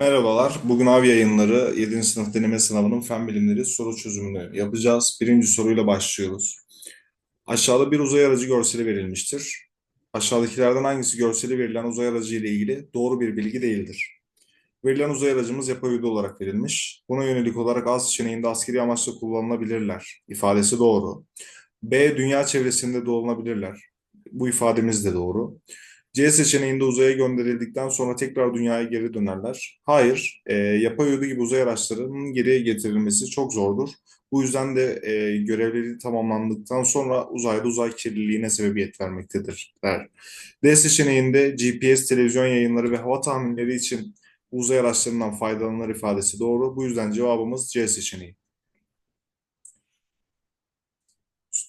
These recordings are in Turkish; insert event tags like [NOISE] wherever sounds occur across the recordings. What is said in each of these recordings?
Merhabalar. Bugün Av Yayınları 7. sınıf deneme sınavının fen bilimleri soru çözümünü yapacağız. Birinci soruyla başlıyoruz. Aşağıda bir uzay aracı görseli verilmiştir. Aşağıdakilerden hangisi görseli verilen uzay aracı ile ilgili doğru bir bilgi değildir? Verilen uzay aracımız uydu olarak verilmiş. Buna yönelik olarak A seçeneğinde askeri amaçla kullanılabilirler. İfadesi doğru. B. Dünya çevresinde dolanabilirler. Bu ifademiz de doğru. C seçeneğinde uzaya gönderildikten sonra tekrar dünyaya geri dönerler. Hayır, e, yapay uydu gibi uzay araçlarının geriye getirilmesi çok zordur. Bu yüzden de e, görevleri tamamlandıktan sonra uzayda uzay kirliliğine sebebiyet vermektedirler. D seçeneğinde GPS, televizyon yayınları ve hava tahminleri için uzay araçlarından faydalanır ifadesi doğru. Bu yüzden cevabımız C seçeneği.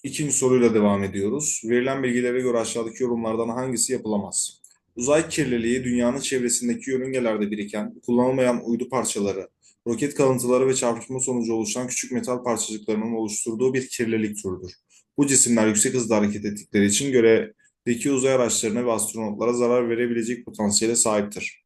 İkinci soruyla devam ediyoruz. Verilen bilgilere göre aşağıdaki yorumlardan hangisi yapılamaz? Uzay kirliliği dünyanın çevresindeki yörüngelerde biriken, kullanılmayan uydu parçaları, roket kalıntıları ve çarpışma sonucu oluşan küçük metal parçacıklarının oluşturduğu bir kirlilik türüdür. Bu cisimler yüksek hızda hareket ettikleri için görevdeki uzay araçlarına ve astronotlara zarar verebilecek potansiyele sahiptir.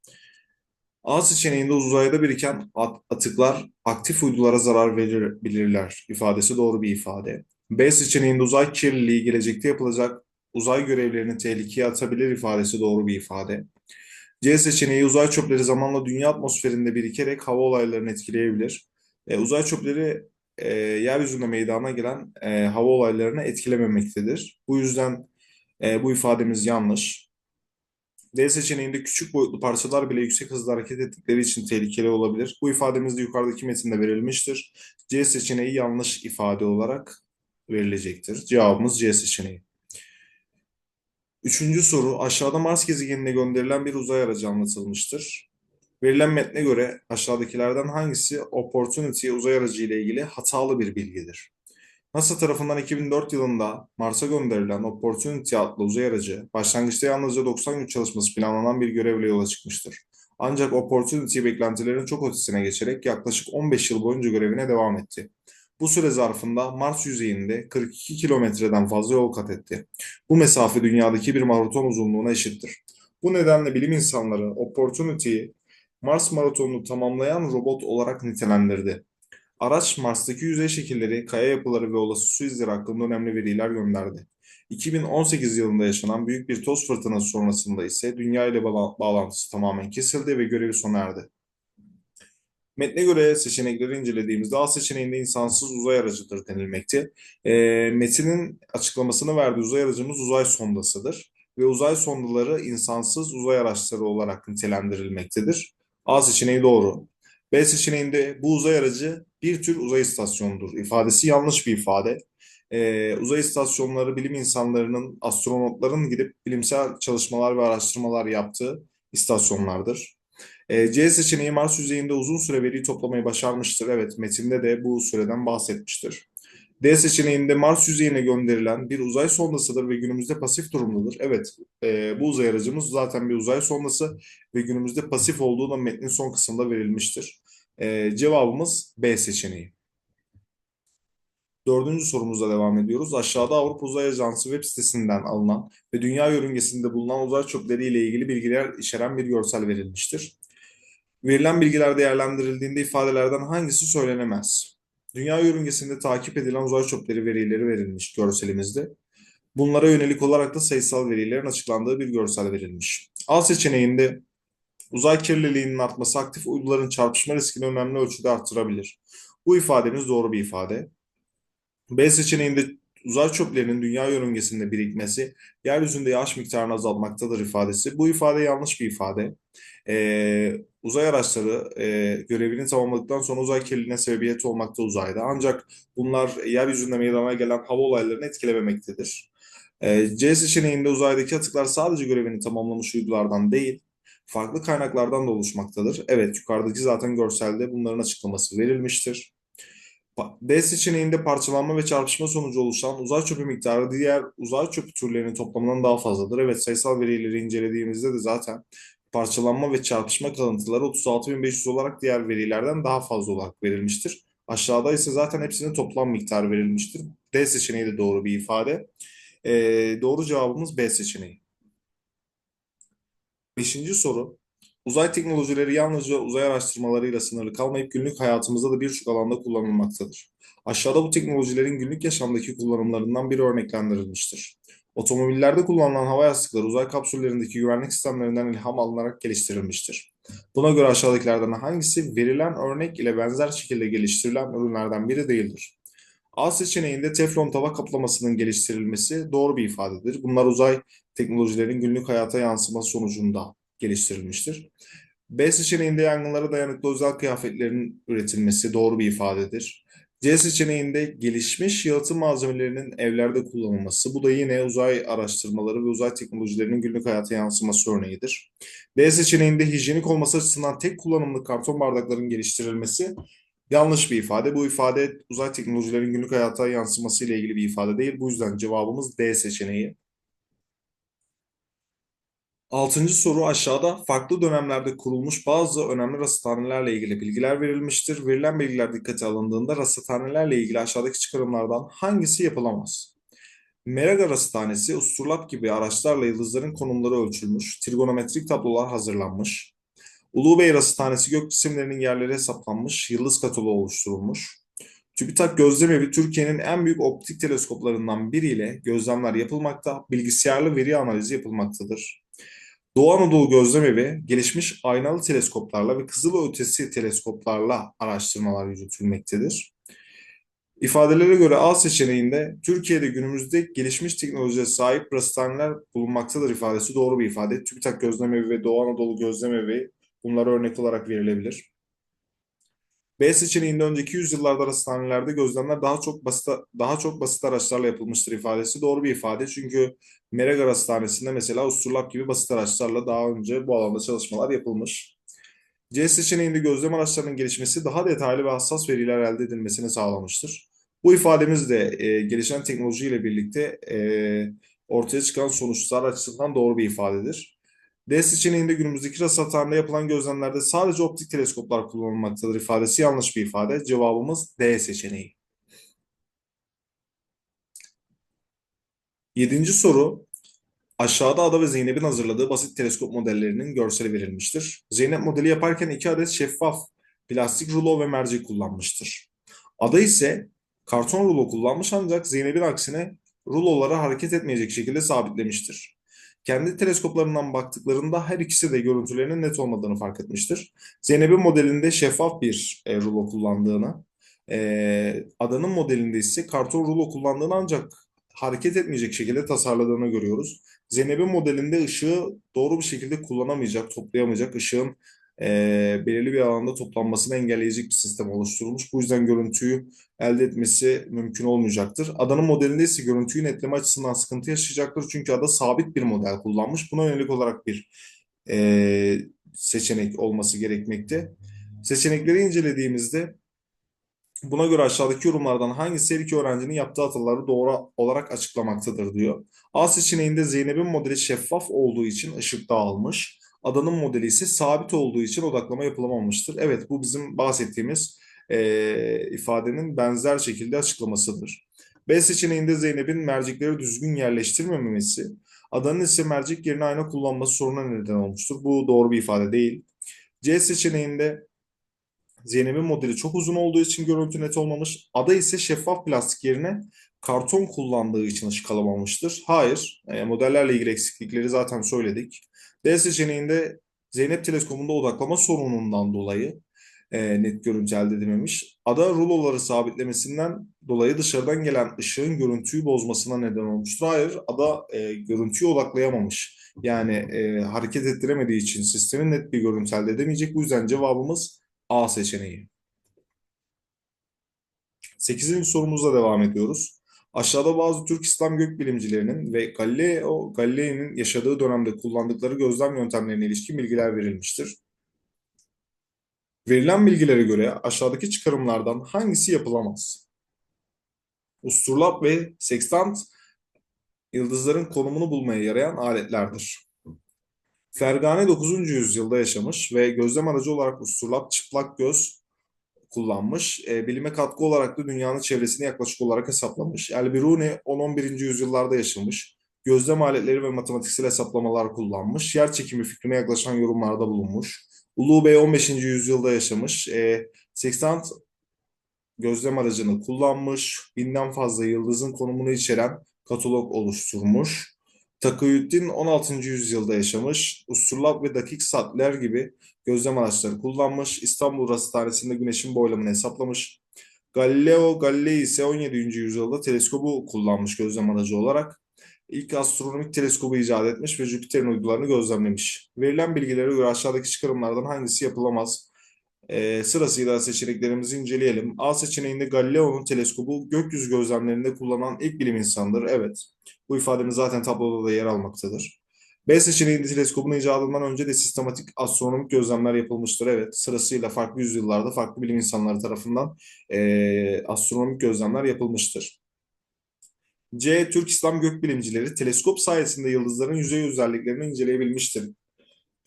A seçeneğinde uzayda biriken atıklar aktif uydulara zarar verebilirler ifadesi doğru bir ifade. B seçeneğinde uzay kirliliği gelecekte yapılacak uzay görevlerini tehlikeye atabilir ifadesi doğru bir ifade. C seçeneği uzay çöpleri zamanla dünya atmosferinde birikerek hava olaylarını etkileyebilir. E, uzay çöpleri e, yeryüzünde meydana gelen e, hava olaylarını etkilememektedir. Bu yüzden e, bu ifademiz yanlış. D seçeneğinde küçük boyutlu parçalar bile yüksek hızla hareket ettikleri için tehlikeli olabilir. Bu ifademiz de yukarıdaki metinde verilmiştir. C seçeneği yanlış ifade olarak verilecektir. Cevabımız C seçeneği. Üçüncü soru aşağıda Mars gezegenine gönderilen bir uzay aracı anlatılmıştır. Verilen metne göre aşağıdakilerden hangisi Opportunity uzay aracı ile ilgili hatalı bir bilgidir? NASA tarafından 2004 yılında Mars'a gönderilen Opportunity adlı uzay aracı başlangıçta yalnızca 90 gün çalışması planlanan bir görevle yola çıkmıştır. Ancak Opportunity beklentilerin çok ötesine geçerek yaklaşık 15 yıl boyunca görevine devam etti. Bu süre zarfında Mars yüzeyinde 42 kilometreden fazla yol kat etti. Bu mesafe dünyadaki bir maraton uzunluğuna eşittir. Bu nedenle bilim insanları Opportunity'yi Mars maratonunu tamamlayan robot olarak nitelendirdi. Araç Mars'taki yüzey şekilleri, kaya yapıları ve olası su izleri hakkında önemli veriler gönderdi. 2018 yılında yaşanan büyük bir toz fırtınası sonrasında ise Dünya ile bağlantısı tamamen kesildi ve görevi sona erdi. Metne göre seçenekleri incelediğimizde A seçeneğinde insansız uzay aracıdır denilmekte. E, metinin açıklamasını verdiği uzay aracımız uzay sondasıdır ve uzay sondaları insansız uzay araçları olarak nitelendirilmektedir. A seçeneği doğru. B seçeneğinde bu uzay aracı bir tür uzay istasyonudur. İfadesi yanlış bir ifade. Ee, uzay istasyonları bilim insanlarının, astronotların gidip bilimsel çalışmalar ve araştırmalar yaptığı istasyonlardır. E, C seçeneği Mars yüzeyinde uzun süre veri toplamayı başarmıştır. Evet, metinde de bu süreden bahsetmiştir. D seçeneğinde Mars yüzeyine gönderilen bir uzay sondasıdır ve günümüzde pasif durumdadır. Evet, e, bu uzay aracımız zaten bir uzay sondası ve günümüzde pasif olduğu da metnin son kısmında verilmiştir. E, cevabımız B seçeneği. Dördüncü sorumuzla devam ediyoruz. Aşağıda Avrupa Uzay Ajansı web sitesinden alınan ve dünya yörüngesinde bulunan uzay çöpleri ile ilgili bilgiler içeren bir görsel verilmiştir. Verilen bilgiler değerlendirildiğinde ifadelerden hangisi söylenemez? Dünya yörüngesinde takip edilen uzay çöpleri verileri verilmiş görselimizde. Bunlara yönelik olarak da sayısal verilerin açıklandığı bir görsel verilmiş. A seçeneğinde uzay kirliliğinin artması aktif uyduların çarpışma riskini önemli ölçüde arttırabilir. Bu ifademiz doğru bir ifade. B seçeneğinde uzay çöplerinin dünya yörüngesinde birikmesi yeryüzünde yağış miktarını azaltmaktadır ifadesi. Bu ifade yanlış bir ifade. Ee, uzay araçları e, görevini tamamladıktan sonra uzay kirliliğine sebebiyet olmakta uzayda. Ancak bunlar yeryüzünde meydana gelen hava olaylarını etkilememektedir. Ee, C seçeneğinde uzaydaki atıklar sadece görevini tamamlamış uydulardan değil, farklı kaynaklardan da oluşmaktadır. Evet, yukarıdaki zaten görselde bunların açıklaması verilmiştir. D seçeneğinde parçalanma ve çarpışma sonucu oluşan uzay çöpü miktarı diğer uzay çöpü türlerinin toplamından daha fazladır. Evet sayısal verileri incelediğimizde de zaten parçalanma ve çarpışma kalıntıları 36.500 olarak diğer verilerden daha fazla olarak verilmiştir. Aşağıda ise zaten hepsinin toplam miktarı verilmiştir. D seçeneği de doğru bir ifade. Ee, doğru cevabımız B seçeneği. Beşinci soru. Uzay teknolojileri yalnızca uzay araştırmalarıyla sınırlı kalmayıp günlük hayatımızda da birçok alanda kullanılmaktadır. Aşağıda bu teknolojilerin günlük yaşamdaki kullanımlarından biri örneklendirilmiştir. Otomobillerde kullanılan hava yastıkları uzay kapsüllerindeki güvenlik sistemlerinden ilham alınarak geliştirilmiştir. Buna göre aşağıdakilerden hangisi verilen örnek ile benzer şekilde geliştirilen ürünlerden biri değildir? A seçeneğinde teflon tava kaplamasının geliştirilmesi doğru bir ifadedir. Bunlar uzay teknolojilerin günlük hayata yansıması sonucunda geliştirilmiştir. B seçeneğinde yangınlara dayanıklı özel kıyafetlerin üretilmesi doğru bir ifadedir. C seçeneğinde gelişmiş yalıtım malzemelerinin evlerde kullanılması. Bu da yine uzay araştırmaları ve uzay teknolojilerinin günlük hayata yansıması örneğidir. D seçeneğinde hijyenik olması açısından tek kullanımlı karton bardakların geliştirilmesi yanlış bir ifade. Bu ifade uzay teknolojilerin günlük hayata yansıması ile ilgili bir ifade değil. Bu yüzden cevabımız D seçeneği. Altıncı soru aşağıda farklı dönemlerde kurulmuş bazı önemli rasathanelerle ilgili bilgiler verilmiştir. Verilen bilgiler dikkate alındığında rasathanelerle ilgili aşağıdaki çıkarımlardan hangisi yapılamaz? Meraga Rasathanesi, Usturlap gibi araçlarla yıldızların konumları ölçülmüş, trigonometrik tablolar hazırlanmış. Ulubey Rasathanesi gök cisimlerinin yerleri hesaplanmış, yıldız kataloğu oluşturulmuş. TÜBİTAK Gözlemevi Türkiye'nin en büyük optik teleskoplarından biriyle gözlemler yapılmakta, bilgisayarlı veri analizi yapılmaktadır. Doğu Anadolu Gözlemevi gelişmiş aynalı teleskoplarla ve kızılötesi teleskoplarla araştırmalar yürütülmektedir. İfadelere göre A seçeneğinde Türkiye'de günümüzde gelişmiş teknolojiye sahip rasathaneler bulunmaktadır ifadesi doğru bir ifade. TÜBİTAK Gözlemevi ve Doğu Anadolu Gözlemevi bunlara örnek olarak verilebilir. B seçeneğinde önceki yüzyıllarda rasathanelerde gözlemler daha çok basit daha çok basit araçlarla yapılmıştır ifadesi doğru bir ifade. Çünkü Meregar Hastanesi'nde mesela Usturlap gibi basit araçlarla daha önce bu alanda çalışmalar yapılmış. C seçeneğinde gözlem araçlarının gelişmesi daha detaylı ve hassas veriler elde edilmesini sağlamıştır. Bu ifademiz de e, gelişen teknolojiyle birlikte e, ortaya çıkan sonuçlar açısından doğru bir ifadedir. D seçeneğinde günümüzdeki rasathanede yapılan gözlemlerde sadece optik teleskoplar kullanılmaktadır ifadesi yanlış bir ifade. Cevabımız D seçeneği. Yedinci soru. Aşağıda Ada ve Zeynep'in hazırladığı basit teleskop modellerinin görseli verilmiştir. Zeynep modeli yaparken iki adet şeffaf plastik rulo ve mercek kullanmıştır. Ada ise karton rulo kullanmış ancak Zeynep'in aksine ruloları hareket etmeyecek şekilde sabitlemiştir. Kendi teleskoplarından baktıklarında her ikisi de görüntülerinin net olmadığını fark etmiştir. Zeynep'in modelinde şeffaf bir e, rulo kullandığını, e, Adanın modelinde ise karton rulo kullandığını ancak hareket etmeyecek şekilde tasarladığını görüyoruz. Zeynep'in modelinde ışığı doğru bir şekilde kullanamayacak, toplayamayacak, ışığın e, belirli bir alanda toplanmasını engelleyecek bir sistem oluşturulmuş. Bu yüzden görüntüyü elde etmesi mümkün olmayacaktır. Adanın modelinde ise görüntüyü netleme açısından sıkıntı yaşayacaktır. Çünkü ada sabit bir model kullanmış. Buna yönelik olarak bir e, seçenek olması gerekmekte. Seçenekleri incelediğimizde Buna göre aşağıdaki yorumlardan hangisi her iki öğrencinin yaptığı hataları doğru olarak açıklamaktadır diyor. A seçeneğinde Zeynep'in modeli şeffaf olduğu için ışık dağılmış. Adanın modeli ise sabit olduğu için odaklama yapılamamıştır. Evet bu bizim bahsettiğimiz e, ifadenin benzer şekilde açıklamasıdır. B seçeneğinde Zeynep'in mercekleri düzgün yerleştirmemesi, adanın ise mercek yerine ayna kullanması soruna neden olmuştur. Bu doğru bir ifade değil. C seçeneğinde Zeynep'in modeli çok uzun olduğu için görüntü net olmamış. Ada ise şeffaf plastik yerine karton kullandığı için ışık alamamıştır. Hayır, e, modellerle ilgili eksiklikleri zaten söyledik. D seçeneğinde Zeynep teleskopunda odaklama sorunundan dolayı e, net görüntü elde edememiş. Ada ruloları sabitlemesinden dolayı dışarıdan gelen ışığın görüntüyü bozmasına neden olmuştur. Hayır, ada e, görüntüyü odaklayamamış. Yani e, hareket ettiremediği için sistemin net bir görüntü elde edemeyecek. Bu yüzden cevabımız A seçeneği. Sekizinci sorumuzla devam ediyoruz. Aşağıda bazı Türk İslam gökbilimcilerinin ve Galileo Galilei'nin yaşadığı dönemde kullandıkları gözlem yöntemlerine ilişkin bilgiler verilmiştir. Verilen bilgilere göre aşağıdaki çıkarımlardan hangisi yapılamaz? Usturlap ve sekstant yıldızların konumunu bulmaya yarayan aletlerdir. Fergane 9. yüzyılda yaşamış ve gözlem aracı olarak usturlap çıplak göz kullanmış. E, bilime katkı olarak da dünyanın çevresini yaklaşık olarak hesaplamış. El-Biruni 10-11. yüzyıllarda yaşamış. Gözlem aletleri ve matematiksel hesaplamalar kullanmış. Yer çekimi fikrine yaklaşan yorumlarda bulunmuş. Ulu Bey 15. yüzyılda yaşamış. E, 80 gözlem aracını kullanmış. Binden fazla yıldızın konumunu içeren katalog oluşturmuş. Takıyüddin 16. yüzyılda yaşamış. Usturlap ve dakik saatler gibi gözlem araçları kullanmış. İstanbul Rasathanesi'nde güneşin boylamını hesaplamış. Galileo Galilei ise 17. yüzyılda teleskobu kullanmış gözlem aracı olarak. İlk astronomik teleskobu icat etmiş ve Jüpiter'in uydularını gözlemlemiş. Verilen bilgilere göre aşağıdaki çıkarımlardan hangisi yapılamaz? Ee, sırasıyla seçeneklerimizi inceleyelim. A seçeneğinde Galileo'nun teleskobu gökyüzü gözlemlerinde kullanılan ilk bilim insanıdır. Evet. Bu ifademiz zaten tabloda da yer almaktadır. B seçeneğinde teleskobun icadından önce de sistematik astronomik gözlemler yapılmıştır. Evet, sırasıyla farklı yüzyıllarda farklı bilim insanları tarafından e, astronomik gözlemler yapılmıştır. C. Türk İslam gökbilimcileri teleskop sayesinde yıldızların yüzey özelliklerini inceleyebilmiştir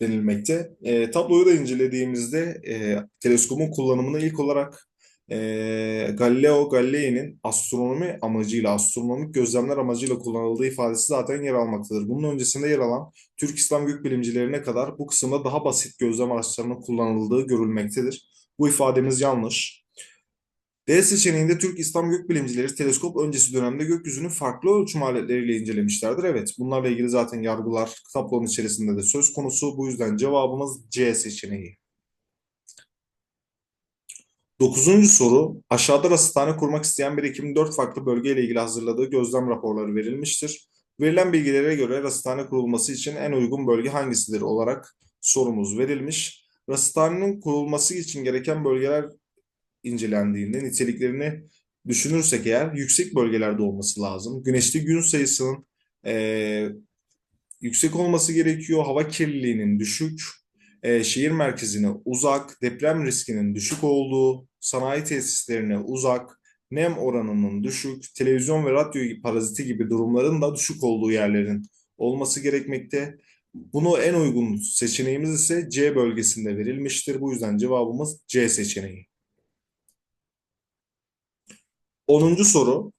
denilmekte. E, tabloyu da incelediğimizde e, teleskopun kullanımını ilk olarak e, Galileo Galilei'nin astronomi amacıyla, astronomik gözlemler amacıyla kullanıldığı ifadesi zaten yer almaktadır. Bunun öncesinde yer alan Türk İslam gökbilimcilerine kadar bu kısımda daha basit gözlem araçlarının kullanıldığı görülmektedir. Bu ifademiz yanlış. D seçeneğinde Türk İslam gökbilimcileri teleskop öncesi dönemde gökyüzünü farklı ölçüm aletleriyle incelemişlerdir. Evet, bunlarla ilgili zaten yargılar tablonun içerisinde de söz konusu. Bu yüzden cevabımız C seçeneği. Dokuzuncu soru, aşağıda rasıthane kurmak isteyen bir ekibin dört farklı bölgeyle ilgili hazırladığı gözlem raporları verilmiştir. Verilen bilgilere göre rasıthane kurulması için en uygun bölge hangisidir olarak sorumuz verilmiş. Rasıthanenin kurulması için gereken bölgeler incelendiğinde niteliklerini düşünürsek eğer yüksek bölgelerde olması lazım. Güneşli gün sayısının e, yüksek olması gerekiyor. Hava kirliliğinin düşük, e, şehir merkezine uzak, deprem riskinin düşük olduğu, sanayi tesislerine uzak, nem oranının düşük, televizyon ve radyo paraziti gibi durumların da düşük olduğu yerlerin olması gerekmekte. Bunu en uygun seçeneğimiz ise C bölgesinde verilmiştir. Bu yüzden cevabımız C seçeneği. 10. soru.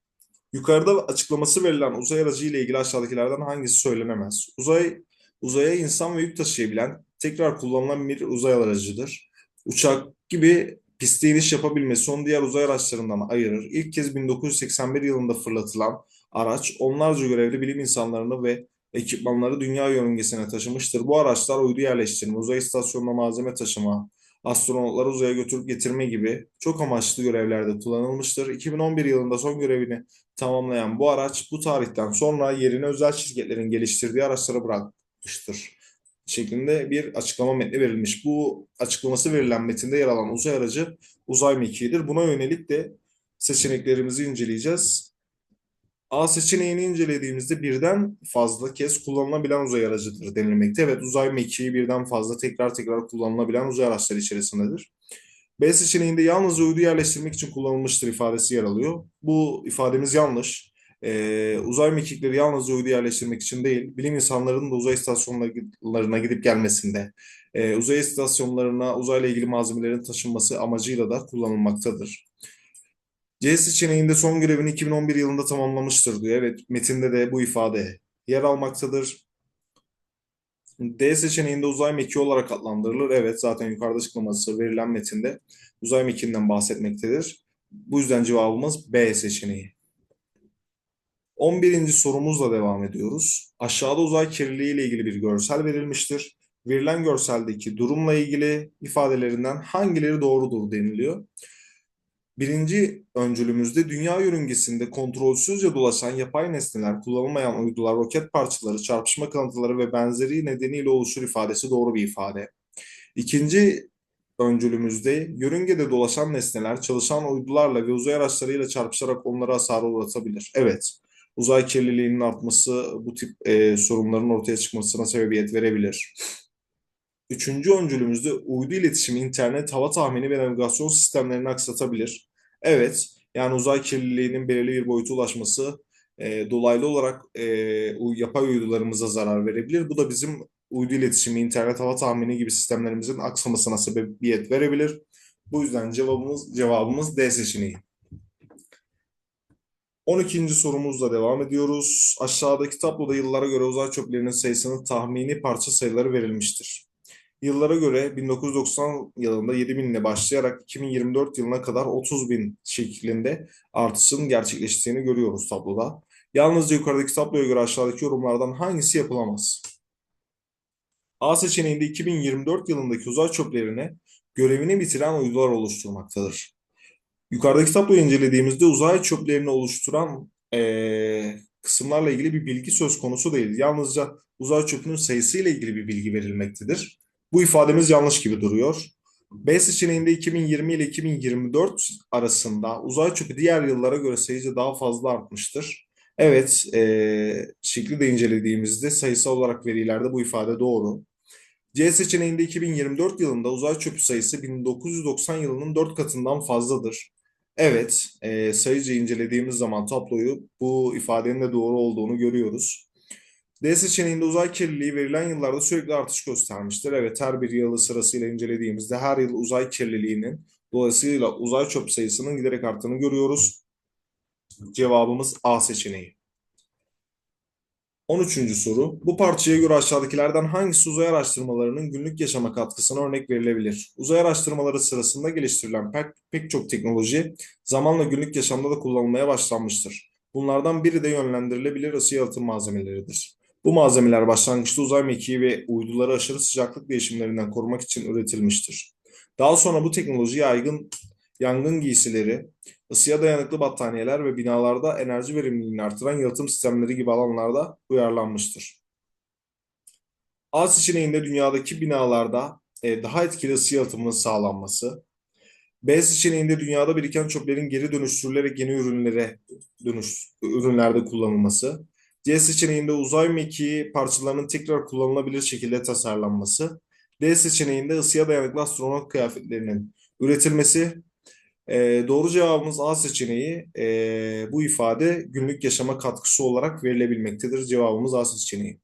Yukarıda açıklaması verilen uzay aracı ile ilgili aşağıdakilerden hangisi söylenemez? Uzay uzaya insan ve yük taşıyabilen, tekrar kullanılan bir uzay aracıdır. Uçak gibi piste iniş yapabilmesi son diğer uzay araçlarından ayırır. İlk kez 1981 yılında fırlatılan araç onlarca görevli bilim insanlarını ve ekipmanları dünya yörüngesine taşımıştır. Bu araçlar uydu yerleştirme, uzay istasyonuna malzeme taşıma, astronotları uzaya götürüp getirme gibi çok amaçlı görevlerde kullanılmıştır. 2011 yılında son görevini tamamlayan bu araç bu tarihten sonra yerini özel şirketlerin geliştirdiği araçlara bırakmıştır şeklinde bir açıklama metni verilmiş. Bu açıklaması verilen metinde yer alan uzay aracı uzay mekiğidir. Buna yönelik de seçeneklerimizi inceleyeceğiz. A seçeneğini incelediğimizde birden fazla kez kullanılabilen uzay aracıdır denilmekte. Evet uzay mekiği birden fazla tekrar tekrar kullanılabilen uzay araçları içerisindedir. B seçeneğinde yalnızca uydu yerleştirmek için kullanılmıştır ifadesi yer alıyor. Bu ifademiz yanlış. Ee, uzay mekikleri yalnızca uydu yerleştirmek için değil, bilim insanlarının da uzay istasyonlarına gidip gelmesinde, e, uzay istasyonlarına uzayla ilgili malzemelerin taşınması amacıyla da kullanılmaktadır. C seçeneğinde son görevini 2011 yılında tamamlamıştır diyor. Evet, metinde de bu ifade yer almaktadır. D seçeneğinde uzay mekiği olarak adlandırılır. Evet, zaten yukarıda açıklaması verilen metinde uzay mekiğinden bahsetmektedir. Bu yüzden cevabımız B seçeneği. 11. sorumuzla devam ediyoruz. Aşağıda uzay kirliliği ile ilgili bir görsel verilmiştir. Verilen görseldeki durumla ilgili ifadelerinden hangileri doğrudur deniliyor. Birinci öncülümüzde dünya yörüngesinde kontrolsüzce dolaşan yapay nesneler, kullanılmayan uydular, roket parçaları, çarpışma kalıntıları ve benzeri nedeniyle oluşur ifadesi doğru bir ifade. İkinci öncülümüzde yörüngede dolaşan nesneler çalışan uydularla ve uzay araçlarıyla çarpışarak onlara hasar uğratabilir. Evet, uzay kirliliğinin artması bu tip e, sorunların ortaya çıkmasına sebebiyet verebilir. Üçüncü öncülümüzde uydu iletişimi, internet, hava tahmini ve navigasyon sistemlerini aksatabilir. Evet, yani uzay kirliliğinin belirli bir boyuta ulaşması e, dolaylı olarak e, yapay uydularımıza zarar verebilir. Bu da bizim uydu iletişimi, internet, hava tahmini gibi sistemlerimizin aksamasına sebebiyet verebilir. Bu yüzden cevabımız cevabımız D seçeneği. 12. sorumuzla devam ediyoruz. Aşağıdaki tabloda yıllara göre uzay çöplerinin sayısının tahmini parça sayıları verilmiştir. Yıllara göre 1990 yılında 7 bin ile başlayarak 2024 yılına kadar 30 bin şeklinde artışın gerçekleştiğini görüyoruz tabloda. Yalnızca yukarıdaki tabloya göre aşağıdaki yorumlardan hangisi yapılamaz? A seçeneğinde 2024 yılındaki uzay çöplerine görevini bitiren uydular oluşturmaktadır. Yukarıdaki tabloyu incelediğimizde uzay çöplerini oluşturan eee, kısımlarla ilgili bir bilgi söz konusu değil. Yalnızca uzay çöpünün sayısıyla ilgili bir bilgi verilmektedir. Bu ifademiz yanlış gibi duruyor. B seçeneğinde 2020 ile 2024 arasında uzay çöpü diğer yıllara göre sayıca daha fazla artmıştır. Evet, eee şekli de incelediğimizde sayısal olarak verilerde bu ifade doğru. C seçeneğinde 2024 yılında uzay çöpü sayısı 1990 yılının 4 katından fazladır. Evet, e, sayıca incelediğimiz zaman tabloyu bu ifadenin de doğru olduğunu görüyoruz. D seçeneğinde uzay kirliliği verilen yıllarda sürekli artış göstermiştir. Evet, her bir yılı sırasıyla incelediğimizde her yıl uzay kirliliğinin dolayısıyla uzay çöp sayısının giderek arttığını görüyoruz. Cevabımız A seçeneği. 13. soru. Bu parçaya göre aşağıdakilerden hangisi uzay araştırmalarının günlük yaşama katkısına örnek verilebilir? Uzay araştırmaları sırasında geliştirilen pek, pek çok teknoloji zamanla günlük yaşamda da kullanılmaya başlanmıştır. Bunlardan biri de yönlendirilebilir ısı yalıtım malzemeleridir. Bu malzemeler başlangıçta uzay mekiği ve uyduları aşırı sıcaklık değişimlerinden korumak için üretilmiştir. Daha sonra bu teknoloji yaygın yangın giysileri, ısıya dayanıklı battaniyeler ve binalarda enerji verimliliğini artıran yalıtım sistemleri gibi alanlarda uyarlanmıştır. A seçeneğinde dünyadaki binalarda e, daha etkili ısı yalıtımının sağlanması, B seçeneğinde dünyada biriken çöplerin geri dönüştürülerek yeni ürünlere dönüş ürünlerde kullanılması, C seçeneğinde uzay mekiği parçalarının tekrar kullanılabilir şekilde tasarlanması, D seçeneğinde ısıya dayanıklı astronot kıyafetlerinin üretilmesi e, doğru cevabımız A seçeneği. E, bu ifade günlük yaşama katkısı olarak verilebilmektedir. Cevabımız A seçeneği.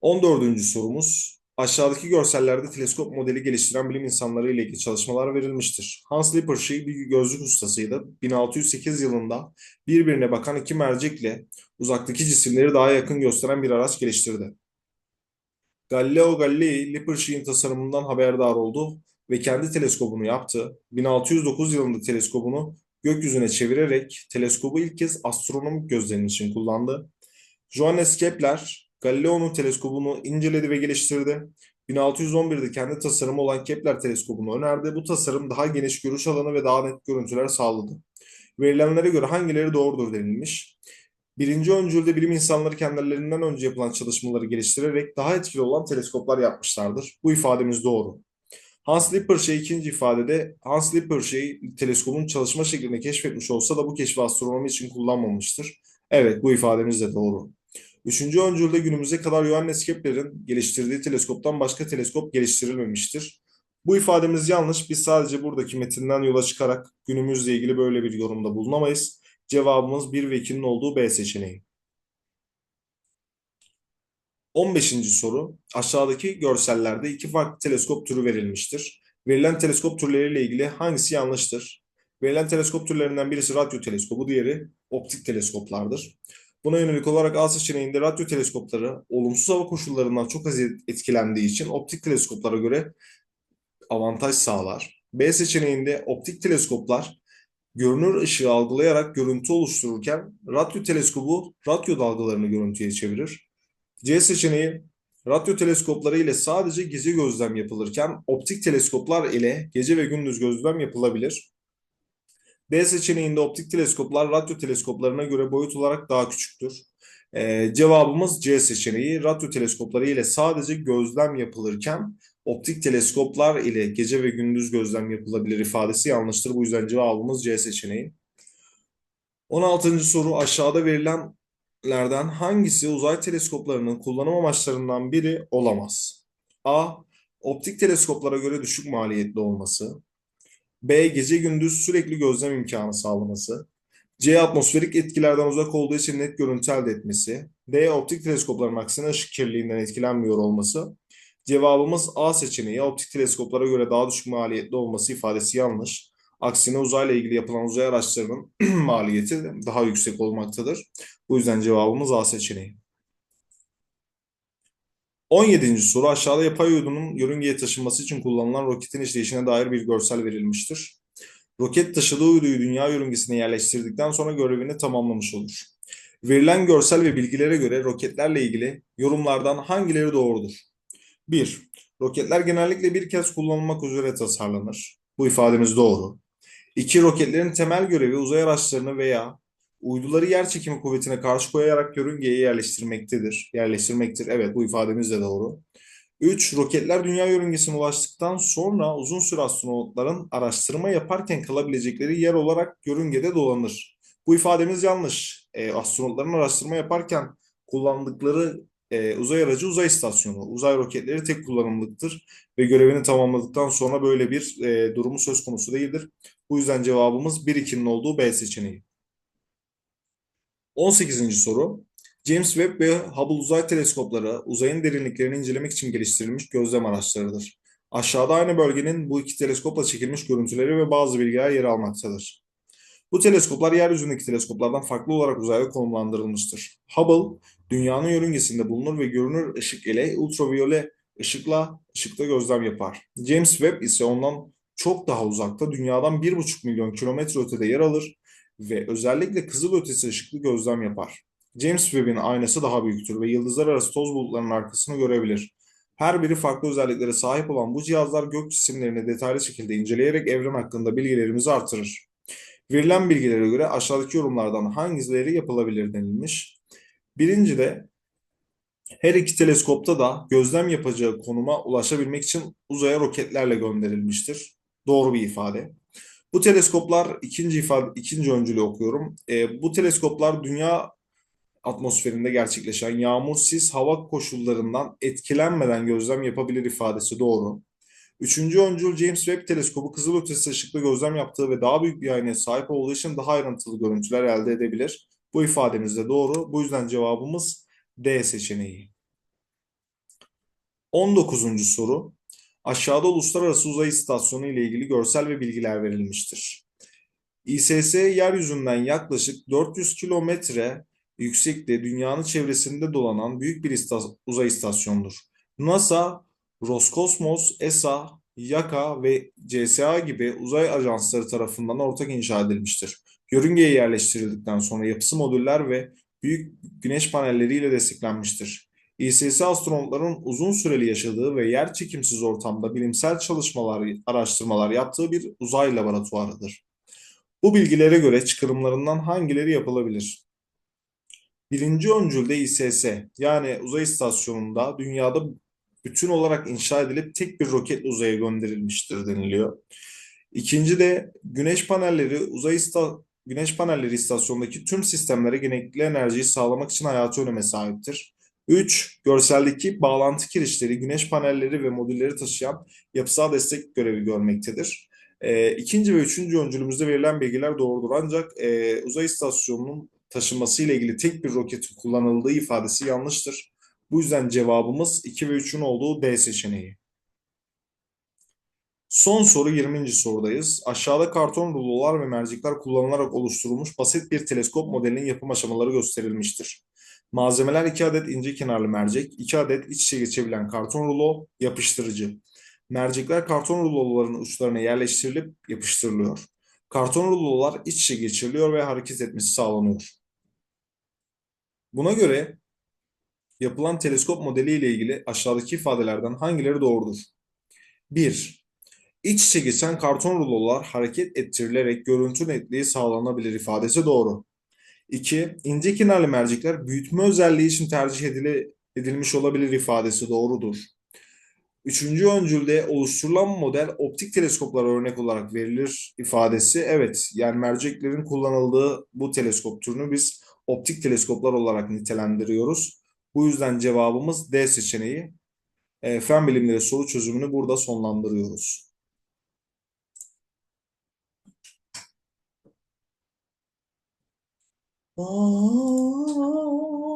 14. sorumuz. Aşağıdaki görsellerde teleskop modeli geliştiren bilim insanları ile ilgili çalışmalar verilmiştir. Hans Lippershey bir gözlük ustasıydı. 1608 yılında birbirine bakan iki mercekle uzaktaki cisimleri daha yakın gösteren bir araç geliştirdi. Galileo Galilei Lippershey'in tasarımından haberdar oldu ve kendi teleskobunu yaptı. 1609 yılında teleskobunu gökyüzüne çevirerek teleskobu ilk kez astronomik gözlemin için kullandı. Johannes Kepler, Galileo'nun teleskobunu inceledi ve geliştirdi. 1611'de kendi tasarımı olan Kepler teleskobunu önerdi. Bu tasarım daha geniş görüş alanı ve daha net görüntüler sağladı. Verilenlere göre hangileri doğrudur denilmiş. Birinci öncülde bilim insanları kendilerinden önce yapılan çalışmaları geliştirerek daha etkili olan teleskoplar yapmışlardır. Bu ifademiz doğru. Hans Lippershey ikinci ifadede Hans Lippershey teleskobun çalışma şeklini keşfetmiş olsa da bu keşfi astronomi için kullanmamıştır. Evet bu ifademiz de doğru. Üçüncü öncülde günümüze kadar Johannes Kepler'in geliştirdiği teleskoptan başka teleskop geliştirilmemiştir. Bu ifademiz yanlış. Biz sadece buradaki metinden yola çıkarak günümüzle ilgili böyle bir yorumda bulunamayız. Cevabımız 1 ve 2'nin olduğu B seçeneği. 15. soru. Aşağıdaki görsellerde iki farklı teleskop türü verilmiştir. Verilen teleskop türleriyle ilgili hangisi yanlıştır? Verilen teleskop türlerinden birisi radyo teleskobu, diğeri optik teleskoplardır. Buna yönelik olarak A seçeneğinde radyo teleskopları olumsuz hava koşullarından çok az etkilendiği için optik teleskoplara göre avantaj sağlar. B seçeneğinde optik teleskoplar görünür ışığı algılayarak görüntü oluştururken radyo teleskobu radyo dalgalarını görüntüye çevirir. C seçeneği radyo teleskopları ile sadece gece gözlem yapılırken optik teleskoplar ile gece ve gündüz gözlem yapılabilir. D seçeneğinde optik teleskoplar radyo teleskoplarına göre boyut olarak daha küçüktür. Ee, cevabımız C seçeneği. Radyo teleskopları ile sadece gözlem yapılırken optik teleskoplar ile gece ve gündüz gözlem yapılabilir ifadesi yanlıştır. Bu yüzden cevabımız C seçeneği. 16. soru aşağıda verilen lerden hangisi uzay teleskoplarının kullanım amaçlarından biri olamaz? A. Optik teleskoplara göre düşük maliyetli olması. B. Gece gündüz sürekli gözlem imkanı sağlaması. C. Atmosferik etkilerden uzak olduğu için net görüntü elde etmesi. D. Optik teleskopların aksine ışık kirliliğinden etkilenmiyor olması. Cevabımız A seçeneği. Optik teleskoplara göre daha düşük maliyetli olması ifadesi yanlış. Aksine uzayla ilgili yapılan uzay araçlarının [CLEARS THROAT] maliyeti daha yüksek olmaktadır. Bu yüzden cevabımız A seçeneği. 17. soru aşağıda yapay uydunun yörüngeye taşınması için kullanılan roketin işleyişine dair bir görsel verilmiştir. Roket taşıdığı uyduyu dünya yörüngesine yerleştirdikten sonra görevini tamamlamış olur. Verilen görsel ve bilgilere göre roketlerle ilgili yorumlardan hangileri doğrudur? 1. Roketler genellikle bir kez kullanılmak üzere tasarlanır. Bu ifademiz doğru. 2. Roketlerin temel görevi uzay araçlarını veya uyduları yer çekimi kuvvetine karşı koyarak yörüngeye yerleştirmektedir. Yerleştirmektir. Evet bu ifademiz de doğru. 3. Roketler dünya yörüngesine ulaştıktan sonra uzun süre astronotların araştırma yaparken kalabilecekleri yer olarak yörüngede dolanır. Bu ifademiz yanlış. E, astronotların araştırma yaparken kullandıkları e, uzay aracı uzay istasyonu. Uzay roketleri tek kullanımlıktır ve görevini tamamladıktan sonra böyle bir e, durumu söz konusu değildir. Bu yüzden cevabımız 1-2'nin olduğu B seçeneği. 18. soru. James Webb ve Hubble uzay teleskopları uzayın derinliklerini incelemek için geliştirilmiş gözlem araçlarıdır. Aşağıda aynı bölgenin bu iki teleskopla çekilmiş görüntüleri ve bazı bilgiler yer almaktadır. Bu teleskoplar yeryüzündeki teleskoplardan farklı olarak uzayda konumlandırılmıştır. Hubble, dünyanın yörüngesinde bulunur ve görünür ışık ile ultraviyole ışıkla ışıkta gözlem yapar. James Webb ise ondan çok daha uzakta, dünyadan 1,5 milyon kilometre ötede yer alır ve özellikle kızıl ötesi ışıklı gözlem yapar. James Webb'in aynası daha büyüktür ve yıldızlar arası toz bulutlarının arkasını görebilir. Her biri farklı özelliklere sahip olan bu cihazlar gök cisimlerini detaylı şekilde inceleyerek evren hakkında bilgilerimizi artırır. Verilen bilgilere göre aşağıdaki yorumlardan hangileri yapılabilir denilmiş. Birinci de her iki teleskopta da gözlem yapacağı konuma ulaşabilmek için uzaya roketlerle gönderilmiştir. Doğru bir ifade. Bu teleskoplar ikinci ifade ikinci öncülü okuyorum. E, bu teleskoplar dünya atmosferinde gerçekleşen yağmur, hava koşullarından etkilenmeden gözlem yapabilir ifadesi doğru. Üçüncü öncül James Webb teleskobu kızılötesi ışıklı gözlem yaptığı ve daha büyük bir aynaya sahip olduğu için daha ayrıntılı görüntüler elde edebilir. Bu ifademiz de doğru. Bu yüzden cevabımız D seçeneği. 19. soru. Aşağıda Uluslararası Uzay İstasyonu ile ilgili görsel ve bilgiler verilmiştir. ISS yeryüzünden yaklaşık 400 kilometre yüksekte dünyanın çevresinde dolanan büyük bir uzay istasyonudur. NASA, Roskosmos, ESA, YAKA ve CSA gibi uzay ajansları tarafından ortak inşa edilmiştir. Yörüngeye yerleştirildikten sonra yapısı modüller ve büyük güneş panelleriyle desteklenmiştir. ISS astronotların uzun süreli yaşadığı ve yer çekimsiz ortamda bilimsel çalışmalar, araştırmalar yaptığı bir uzay laboratuvarıdır. Bu bilgilere göre çıkarımlarından hangileri yapılabilir? Birinci öncülde ISS yani uzay istasyonunda dünyada bütün olarak inşa edilip tek bir roketle uzaya gönderilmiştir deniliyor. İkinci de güneş panelleri uzay ista güneş panelleri istasyondaki tüm sistemlere gerekli enerjiyi sağlamak için hayati öneme sahiptir. 3. Görseldeki bağlantı kirişleri, güneş panelleri ve modülleri taşıyan yapısal destek görevi görmektedir. E, ikinci ve üçüncü öncülümüzde verilen bilgiler doğrudur ancak e, uzay istasyonunun taşınması ile ilgili tek bir roketin kullanıldığı ifadesi yanlıştır. Bu yüzden cevabımız 2 ve 3'ün olduğu D seçeneği. Son soru 20. sorudayız. Aşağıda karton rulolar ve mercekler kullanılarak oluşturulmuş basit bir teleskop modelinin yapım aşamaları gösterilmiştir. Malzemeler 2 adet ince kenarlı mercek, 2 adet iç içe geçebilen karton rulo, yapıştırıcı. Mercekler karton ruloların uçlarına yerleştirilip yapıştırılıyor. Karton rulolar iç içe geçiriliyor ve hareket etmesi sağlanıyor. Buna göre yapılan teleskop modeli ile ilgili aşağıdaki ifadelerden hangileri doğrudur? 1. İç içe geçen karton rulolar hareket ettirilerek görüntü netliği sağlanabilir ifadesi doğru. 2. İnce kenarlı mercekler büyütme özelliği için tercih edile, edilmiş olabilir ifadesi doğrudur. Üçüncü öncülde oluşturulan model optik teleskoplara örnek olarak verilir ifadesi evet yani merceklerin kullanıldığı bu teleskop türünü biz optik teleskoplar olarak nitelendiriyoruz. Bu yüzden cevabımız D seçeneği. E, fen bilimleri soru çözümünü burada sonlandırıyoruz. Oh.